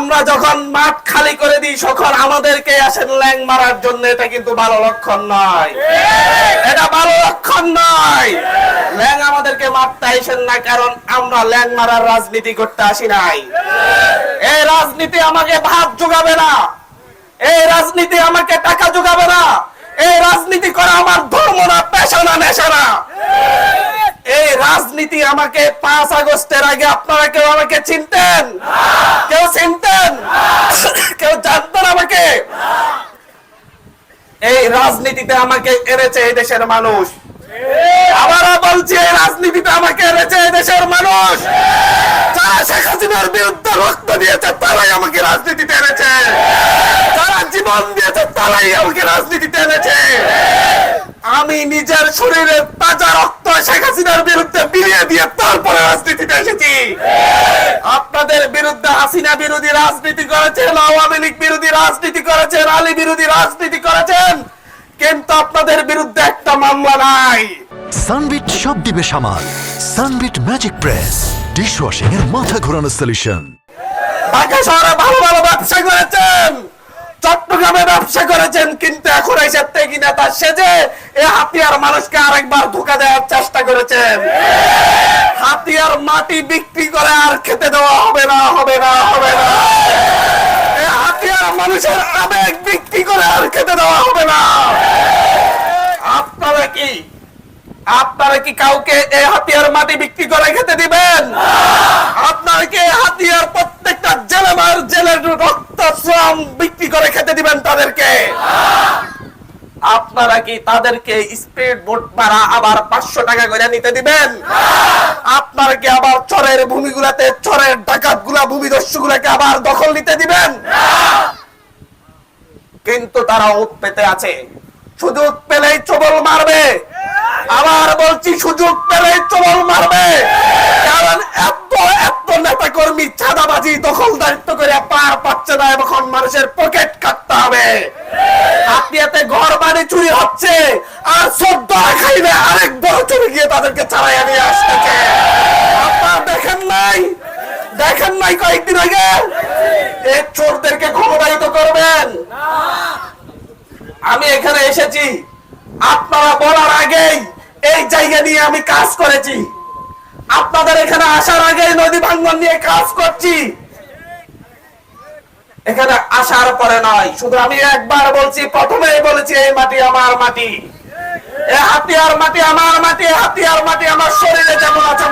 আমরা যখন মাঠ খালি করে দিই তখন আমাদেরকে আসেন ল্যাং মারার জন্য, এটা কিন্তু ভালো লক্ষণ নয়। এটা ভালো লক্ষণ নয়। ল্যাং আমাদেরকে মারতে আইসেন না, কারণ আমরা ল্যাং মারার রাজনীতি করতে আসি নাই। এই রাজনীতি আমাকে ভাত যোগাবে না। এই রাজনীতি আমাকে টাকা যোগাবে না। এই রাজনীতি করা আমার ধর্ম না, পেশা না, নেশা না। এই রাজনীতি আমাকে পাঁচ আগস্টের আগে আপনারা কেউ আমাকে চিনতেন? কেউ চিনতেন কেউ জানতেন আমাকে এই রাজনীতিতে আমাকে এনেছে এই দেশের মানুষ। আবারও বলছি, এই রাজনীতিতে আমাকে এনেছে এই দেশের মানুষ। যারা শেখ হাসিনার বিরুদ্ধে রক্ত দিয়েছে, তারাই আমাকে রাজনীতিতে এনেছে। যারা জীবন দিয়েছে, তারাই আমাকে রাজনীতিতে এনেছে। আমি নিজের শরীরের তাজা রক্ত শেখ হাসিনার বিরুদ্ধে বিলিয়ে দিয়ে তারপরে রাজনীতিতে এসেছি। আপনাদের বিরুদ্ধে হাসিনা বিরোধী রাজনীতি করেছেন, আওয়ামী লীগ বিরোধী রাজনীতি করেছেন, আলী বিরোধী রাজনীতি করেছেন। কিন্তু আপনাদের বিরুদ্ধে একটা মামলা নাই। সানবিট সব দিবে সামাল। Sunbit magic press. ডিশওয়াশিং এর মাথা ঘোরানো সলিউশন ঢাকা শহরে ভালো ভালো ব্যবসা করেছেন। চট্টগ্রামে ব্যবসা করেছেন কিন্তু এখন এসে তেগি নেতা সেজে এ হাতিয়ার মানুষকে আরেকবার ধোকা দেওয়ার চেষ্টা করেছেন। হাতিয়ার মাটি বিক্রি করে আর খেতে দেওয়া হবে না হবে না হবে না। এ হাতিয়ার মানুষের আবেগ বিক্রি করে আর খেতে দেওয়া হবে না আপনারা কি আপনারা কি কাউকে এই হাতিয়ার মাটি বিক্রি করে খেতে দিবেন? আপনারা কি হাতিয়ার প্রত্যেকটা জেলেমার জেলের রক্ত, শ্রম বিক্রি করে খেতে দিবেন তাদেরকে? আপনারা কি তাদেরকে স্পিড বোট ভাড়া আবার পাঁচশো টাকা করে নিতে দিবেন? আপনারা কি আবার চরের ভূমিগুলাতে, চরের ডাকাতগুলা ভূমিদস্যু গুলাকে আবার দখল নিতে দিবেন? কিন্তু তারা উৎ পেতে আছে। সুযোগ পেলেই চবল মারবে। আবার বলছি, সুযোগ পেলেই চবল মারবে। কারণ এত এত নেতা কর্মী চাঁদাবাজি দখল দায়িত্ব করে পার পাচ্ছে না এখন মানুষের পকেট কাটতে হবে। আপনি এতে ঘর বাড়ি চুরি হচ্ছে, আর সদ্য খাইবে আরেক বড় চুরি গিয়ে তাদেরকে ছাড়াইয়া নিয়ে আসতেছে আপনারা দেখেন নাই? দেখেন নাই কয়েকদিন আগে? এই চোরদেরকে ক্ষমতায়িত করবেন। আমি এখানে এসেছি। আপনারা বলার আগেই এই জায়গা নিয়ে আমি কাজ করেছি। আপনাদের এখানে আসার আগে নদী ভাঙ্গন নিয়ে কাজ করছি। এখানে আসার পরে নয়, শুধু আমি একবার বলছি, প্রথমেই বলেছি, এই মাটি আমার মাটি। এ হাতিয়ার মাটি, আমার মাটি হাতিয়ার মাটি, আমার শরীরে যেমন আছে